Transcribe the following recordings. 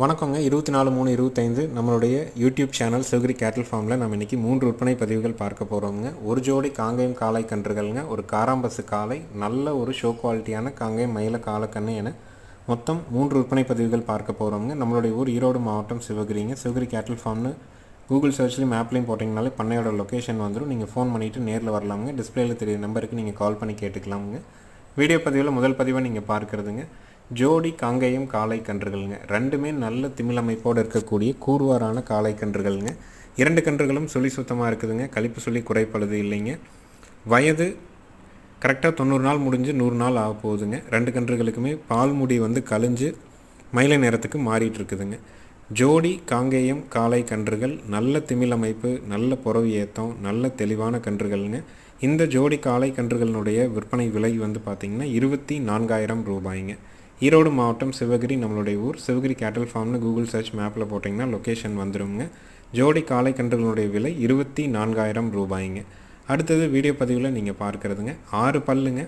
வணக்கங்க. இருபத்தி நாலு மூணு இருபத்தைந்து நம்மளுடைய யூடியூப் சேனல் சிவகிரி கேட்டில் ஃபார்மில் நம்ம இன்றைக்கி மூன்று விற்பனை பதிவுகள் பார்க்க போகிறோங்க ஒரு ஜோடி காங்கேயம் காளை கன்றுகள்ங்க. ஒரு காராம்பசு காளை நல்ல ஒரு ஷோ குவாலிட்டியான காங்கயம் மயில காலக்கண்ணு என மொத்தம் மூன்று விற்பனை பதிவுகள் பார்க்க போகிறோங்க நம்மளுடைய ஊர் ஈரோடு மாவட்டம் சிவகிரிங்க. சிவகிரி கேட்டில் ஃபார்ம்னு கூகுள் சர்ச்லேயும் மேப்லேயும் போட்டிங்கனாலே பண்ணையோட லொக்கேஷன் வந்துடும் நீங்கள் ஃபோன் பண்ணிவிட்டு நேரில் வரலாமுங்க. டிஸ்பிளேயில் தெரிய நம்பருக்கு நீங்கள் கால் பண்ணி கேட்டுக்கலாமுங்க. வீடியோ பதிவில் முதல் பதிவை நீங்கள் பார்க்குறதுங்க. ஜோடி காங்கேயம் காளை கன்றுகள்ங்க. ரெண்டுமே நல்ல திமிழமைப்போடு இருக்கக்கூடிய கூர்வாரான காளை கன்றுகள்ங்க. இரண்டு கன்றுகளும் சுழி சுத்தமாக இருக்குதுங்க. கழிப்பு சொல்லி குறைப்பழுது இல்லைங்க. வயது கரெக்டாக தொண்ணூறு நாள் முடிஞ்சு நூறு நாள் ஆக போகுதுங்க. ரெண்டு கன்றுகளுக்குமே பால் முடி வந்து கழிஞ்சு மயிலை நேரத்துக்கு மாறிட்டு இருக்குதுங்க. ஜோடி காங்கேயம் காளை கன்றுகள் நல்ல திமிழமைப்பு நல்ல புறவு ஏத்தம் நல்ல தெளிவான கன்றுகள்ங்க. இந்த ஜோடி காளை கன்றுகளினுடைய விற்பனை விலை வந்து பார்த்திங்கன்னா இருபத்தி நான்காயிரம் ரூபாய்ங்க. ஈரோடு மாவட்டம் சிவகிரி நம்மளுடைய ஊர். சிவகிரி கேட்டல் ஃபார்ம்னு கூகுள் சர்ச் மேப்பில் போட்டிங்கன்னா லொக்கேஷன் வந்துடுங்க ஜோடி காளை கன்றுகளுடைய விலை இருபத்தி நான்காயிரம் ரூபாய்ங்க. அடுத்தது வீடியோ பதிவில் நீங்கள் பார்க்குறதுங்க. ஆறு பல்லுங்க.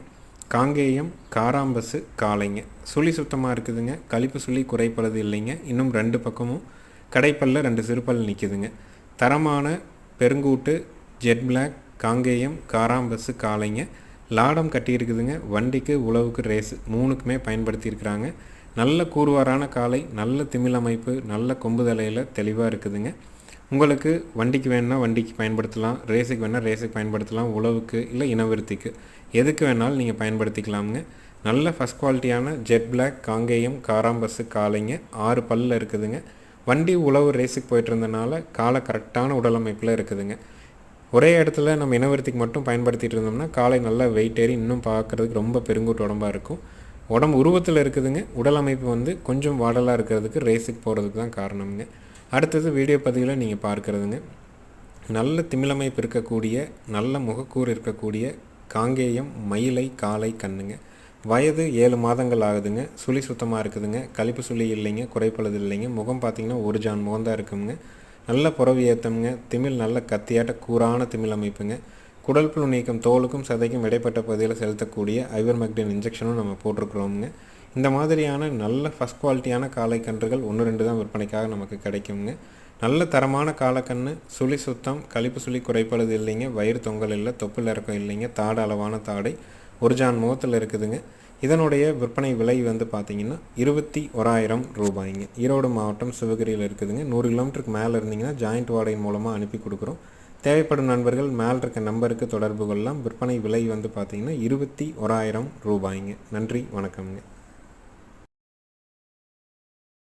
காங்கேயம் காராம்பசு காளைங்க. சுழி சுத்தமாக இருக்குதுங்க. கழிப்பு சுழி குறைப்பது இல்லைங்க. இன்னும் ரெண்டு பக்கமும் கடைப்பல்ல ரெண்டு சிறுபல் நிற்குதுங்க தரமான பெருங்கூட்டு ஜெட் பிளாக் காங்கேயம் காராம்பசு காளைங்க. லாடம் கட்டியிருக்குதுங்க. வண்டிக்கு உழவுக்கு ரேஸு மூணுக்குமே பயன்படுத்தியிருக்கிறாங்க. நல்ல கூறுவாரான காலை நல்ல திமிழமைப்பு நல்ல கொம்பு தலையில் தெளிவாக இருக்குதுங்க. உங்களுக்கு வண்டிக்கு வேணுன்னா வண்டிக்கு பயன்படுத்தலாம். ரேஸுக்கு வேணால் ரேஸுக்கு பயன்படுத்தலாம். உழவுக்கு இல்லை இனவிருத்திக்கு. எதுக்கு வேணாலும் நீங்கள் பயன்படுத்திக்கலாமுங்க. நல்ல ஃபஸ்ட் குவாலிட்டியான ஜெட் பிளாக் காங்கேயம் காராம்பஸ்ஸு காலைங்க ஆறு பல்லில் இருக்குதுங்க. வண்டி உழவு ரேஸுக்கு போயிட்டு இருந்தனால காலை கரெக்டான உடலமைப்பில் இருக்குதுங்க. ஒரே இடத்துல நம்ம இனவரத்துக்கு மட்டும் பயன்படுத்திகிட்டு இருந்தோம்னா காலை நல்லா வெயிட் ஏறி இன்னும் பார்க்குறதுக்கு ரொம்ப பெருங்கூட்டு உடம்பாக இருக்கும். உடம்பு உருவத்தில் இருக்குதுங்க. உடல் அமைப்பு வந்து கொஞ்சம் வாடலாக இருக்கிறதுக்கு ரேஸுக்கு போகிறதுக்கு தான் காரணம்ங்க. அடுத்தது வீடியோ பதிவில் நீங்கள் பார்க்குறதுங்க. நல்ல திமிழமைப்பு இருக்கக்கூடிய நல்ல முகக்கூறு இருக்கக்கூடிய காங்கேயம் மயிலை காலை கண்ணுங்க. வயது ஏழு மாதங்கள் ஆகுதுங்க. சுழி சுத்தமாக இருக்குதுங்க. கழிப்பு சுழி இல்லைங்க. குறைப்பழுது இல்லைங்க. முகம் பார்த்திங்கன்னா ஒரு ஜான் முகம் தான் இருக்குங்க. நல்ல புறவி ஏத்தம்ங்க. திமிழ் நல்ல கத்தியாட்ட கூரான திமிழ் அமைப்புங்க. குடல் புழு நீக்கம் தோலுக்கும் சதைக்கும் இடைப்பட்ட பகுதியில் செலுத்தக்கூடிய ஐவர்மெக்டின் இன்ஜெக்ஷனும் நம்ம போட்டிருக்கிறோமுங்க. இந்த மாதிரியான நல்ல ஃபஸ்ட் குவாலிட்டியான காளை கன்றுகள் ஒன்று ரெண்டு தான் விற்பனைக்காக நமக்கு கிடைக்குங்க. நல்ல தரமான காலக்கன்று சுழி சுத்தம் கழிப்பு சுழி குறைப்பழுது இல்லைங்க. வயிறு தொங்கல் இல்லை தொப்புள் இறக்கம் இல்லைங்க. தாடு அளவான தாடை ஒரு ஜான் முகத்தில் இருக்குதுங்க. இதனுடைய விற்பனை விலை வந்து பார்த்திங்கன்னா இருபத்தி ஓராயிரம் ரூபாய்ங்க. ஈரோடு மாவட்டம் சிவகிரியில் இருக்குதுங்க. நூறு கிலோமீட்டருக்கு மேலே இருந்தீங்கன்னா ஜாயிண்ட் வாடகை மூலமாக அனுப்பி கொடுக்குறோம். தேவைப்படும் நண்பர்கள் மேல் இருக்க நம்பருக்கு தொடர்பு கொள்ளலாம். விற்பனை விலை வந்து பார்த்திங்கன்னா இருபத்தி ஓராயிரம் ரூபாய்ங்க. நன்றி வணக்கம்ங்க.